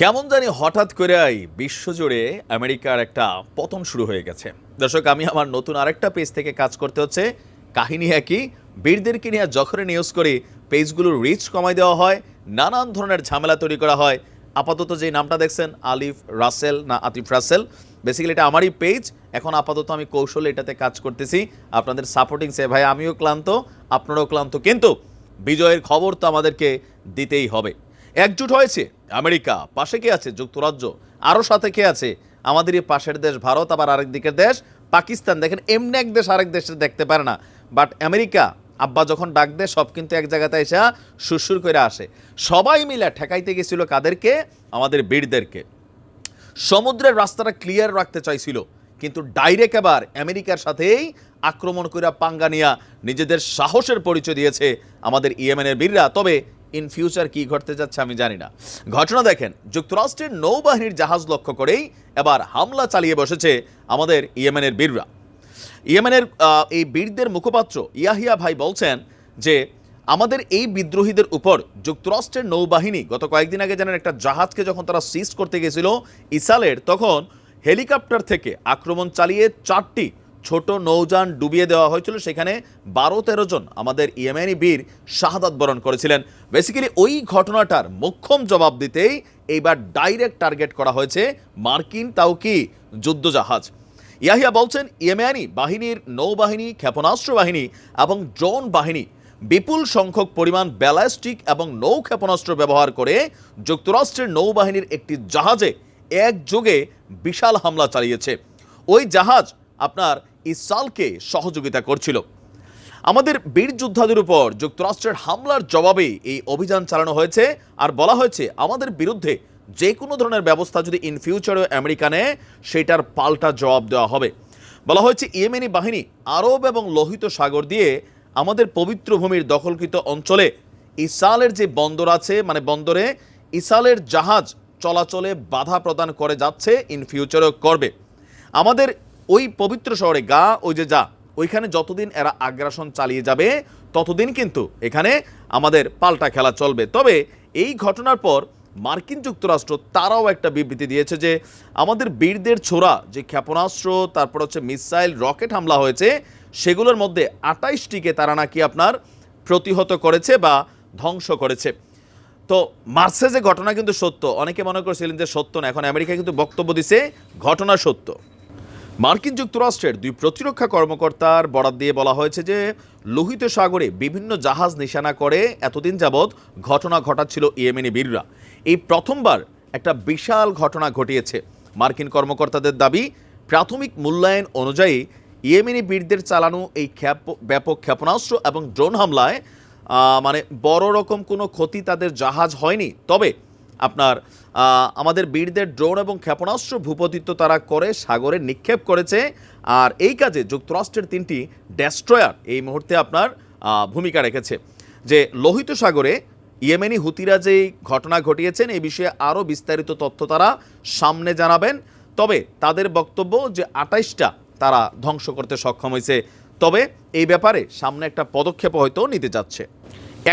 কেমন জানি হঠাৎ করে বিশ্বজুড়ে আমেরিকার একটা পতন শুরু হয়ে গেছে। দর্শক, আমি আমার নতুন আরেকটা পেজ থেকে কাজ করতে হচ্ছে। কাহিনী একই, বীরদেরকে নিয়ে যখনই নিউজ করি, পেজগুলোর রিচ কমাই দেওয়া হয়, নানান ধরনের ঝামেলা তৈরি করা হয়। আপাতত যে নামটা দেখছেন, আলিফ রাসেল না আতিফ রাসেল। বেসিক্যালি এটা আমারই পেজ এখন আপাতত আমি কৌশলে এটাতে কাজ করতেছি। আপনাদের সাপোর্টিং সে ভাই, আমিও ক্লান্ত, আপনারাও ক্লান্ত। কিন্তু বিজয়ের খবর তো আমাদেরকে দিতেই হবে। একজুট হয়েছে। আমেরিকা, পাশে কে আছে? যুক্তরাজ্য। আরও সাথে কে আছে? আমাদের এই পাশের দেশ ভারত, আবার আরেক দিকের দেশ পাকিস্তান। দেখেন, এমনি এক দেশ আরেক দেশে দেখতে পারে না। বাট আমেরিকা, আব্বা যখন ডাক দেয়, সব কিন্তু এক জায়গাতে এসে সুরসুর করে আসে। সবাই মিলে ঠেকাইতে গেছিল কাদেরকে? আমাদের বীরদেরকে। সমুদ্রের রাস্তাটা ক্লিয়ার রাখতে চাইছিল, কিন্তু ডাইরেক্ট এবার আমেরিকার সাথেই আক্রমণ করে পাঙ্গানিয়া নিজেদের সাহসের পরিচয় দিয়েছে আমাদের ইয়েমেনের বীররা। তবে ইন ফিউচার কি ঘটতে যাচ্ছে আমি জানি না। ঘটনা দেখেন, যুক্তরাষ্ট্রের নৌবাহিনীর জাহাজ লক্ষ্য করেই এবার হামলা চালিয়ে বসেছে আমাদের ইয়েমেনের বীররা। ইয়েমেনের এই বীরদের মুখপাত্র ইয়াহিয়া ভাই বলছেন যে, আমাদের এই বিদ্রোহীদের উপর যুক্তরাষ্ট্রের নৌবাহিনী গত কয়েকদিন আগে জানেন একটা জাহাজকে যখন তারা সিজ করতে গেছিল ইসালের, তখন হেলিকপ্টার থেকে আক্রমণ চালিয়ে চারটি ছোট নৌযান ডুবিয়ে দেওয়া হয়েছিল। সেখানে বারো তেরো জন আমাদের ইয়েমেনি বীর শাহাদাত বরণ করেছিলেন। বেসিক্যালি ওই ঘটনাটার মোক্ষম জবাব দিতেই এইবার ডাইরেক্ট টার্গেট করা হয়েছে মার্কিন তাও কি যুদ্ধজাহাজ। ইয়াহিয়া বলছেন ইয়েমেয়ানি বাহিনীর নৌবাহিনী, ক্ষেপণাস্ত্র বাহিনী এবং ড্রোন বাহিনী বিপুল সংখ্যক পরিমাণ ব্যালাস্টিক এবং নৌ ক্ষেপণাস্ত্র ব্যবহার করে যুক্তরাষ্ট্রের নৌবাহিনীর একটি জাহাজে একযোগে বিশাল হামলা চালিয়েছে। ওই জাহাজ আপনার ইসালকে সহযোগিতা করছিল। আমাদের বীর যোদ্ধাদের উপর যুক্তরাষ্ট্রের হামলার জবাবে এই অভিযান চালানো হয়েছে। আর বলা হয়েছে, আমাদের বিরুদ্ধে যে কোনো ধরনের ব্যবস্থা যদি ইন ফিউচারে আমেরিকা নেয়, সেটার পাল্টা জবাব দেওয়া হবে। বলা হয়েছে, ইয়েমেনি বাহিনী আরব এবং লোহিত সাগর দিয়ে আমাদের পবিত্র ভূমির দখলকৃত অঞ্চলে ইসালের যে বন্দর আছে মানে বন্দরে ইসালের জাহাজ চলাচলে বাধা প্রদান করে যাচ্ছে ইন ফিউচারেও করবে। আমাদের ওই পবিত্র শহরে গা, ওই যে যা, ওইখানে যতদিন এরা আগ্রাসন চালিয়ে যাবে, ততদিন কিন্তু এখানে আমাদের পাল্টা খেলা চলবে। তবে এই ঘটনার পর মার্কিন যুক্তরাষ্ট্র তারাও একটা বিবৃতি দিয়েছে যে আমাদের বীরদের ছোড়া যে ক্ষেপণাস্ত্র, তারপর হচ্ছে মিসাইল, রকেট হামলা হয়েছে, সেগুলোর মধ্যে আটাইশটিকে তারা নাকি আপনার প্রতিহত করেছে বা ধ্বংস করেছে। তো মার্সে যে ঘটনা কিন্তু সত্য। অনেকে মনে করছিলেন যে সত্য না, এখন আমেরিকা কিন্তু বক্তব্য দিছে, ঘটনা সত্য। মার্কিন যুক্তরাষ্ট্রের দুই প্রতিরক্ষা কর্মকর্তার বরাত দিয়ে বলা হয়েছে যে, লোহিত সাগরে বিভিন্ন জাহাজ নিশানা করে এতদিন যাবৎ ঘটনা ঘটাচ্ছিল ইয়েমেনি বীররা। এই প্রথমবার একটা বিশাল ঘটনা ঘটিয়েছে। মার্কিন কর্মকর্তাদের দাবি, প্রাথমিক মূল্যায়ন অনুযায়ী ইয়েমেনি বীরদের চালানো এই ক্ষেপ ব্যাপক ক্ষেপণাস্ত্র এবং ড্রোন হামলায় মানে বড় রকম কোনো ক্ষতি তাদের জাহাজ হয়নি। তবে আপনার আমাদের বীরদের ড্রোন এবং ক্ষেপণাস্ত্র ভূপতিত্ব তারা করে, সাগরে নিক্ষেপ করেছে। আর এই কাজে যুক্তরাষ্ট্রের তিনটি ডেস্ট্রয়ার এই মুহূর্তে আপনার ভূমিকা রেখেছে। যে লোহিত সাগরে ইয়েমেনি হুতিরা যেই ঘটনা ঘটিয়েছেন, এই বিষয়ে আরও বিস্তারিত তথ্য তারা সামনে জানাবেন। তবে তাদের বক্তব্য যে আটাইশটা তারা ধ্বংস করতে সক্ষম হয়েছে। তবে এই ব্যাপারে সামনে একটা পদক্ষেপ হয়তো নিতে যাচ্ছে।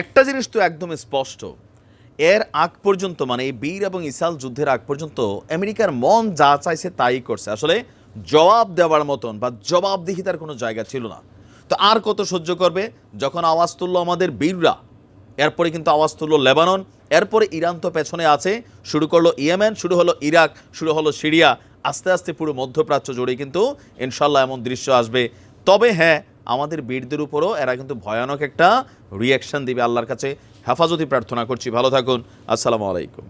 একটা জিনিস তো একদম স্পষ্ট এর আগ পর্যন্ত মানে এই বীর এবং ইসাল যুদ্ধের আগ পর্যন্ত আমেরিকার মন যা চাইছে তাই করছে। আসলে জবাব দেওয়ার মতন বা জবাবদিহিতার কোনো জায়গা ছিল না। তো আর কত সহ্য করবে? যখন আওয়াজ তুললো আমাদের বীররা, এরপরে কিন্তু আওয়াজ তুললো লেবানন, এরপরে ইরান তো পেছনে আছে। শুরু করল ইয়েমেন, শুরু হলো ইরাক, শুরু হলো সিরিয়া। আস্তে আস্তে পুরো মধ্যপ্রাচ্য জুড়ে কিন্তু ইনশাল্লাহ এমন দৃশ্য আসবে। তবে হ্যাঁ আমাদের বীরদের উপরও এরা কিন্তু ভয়ানক একটা রিয়াকশান দিবে আল্লাহর কাছে। হেফাজতি প্রার্থনা করছি। ভালো থাকুন। আসসালামু আলাইকুম।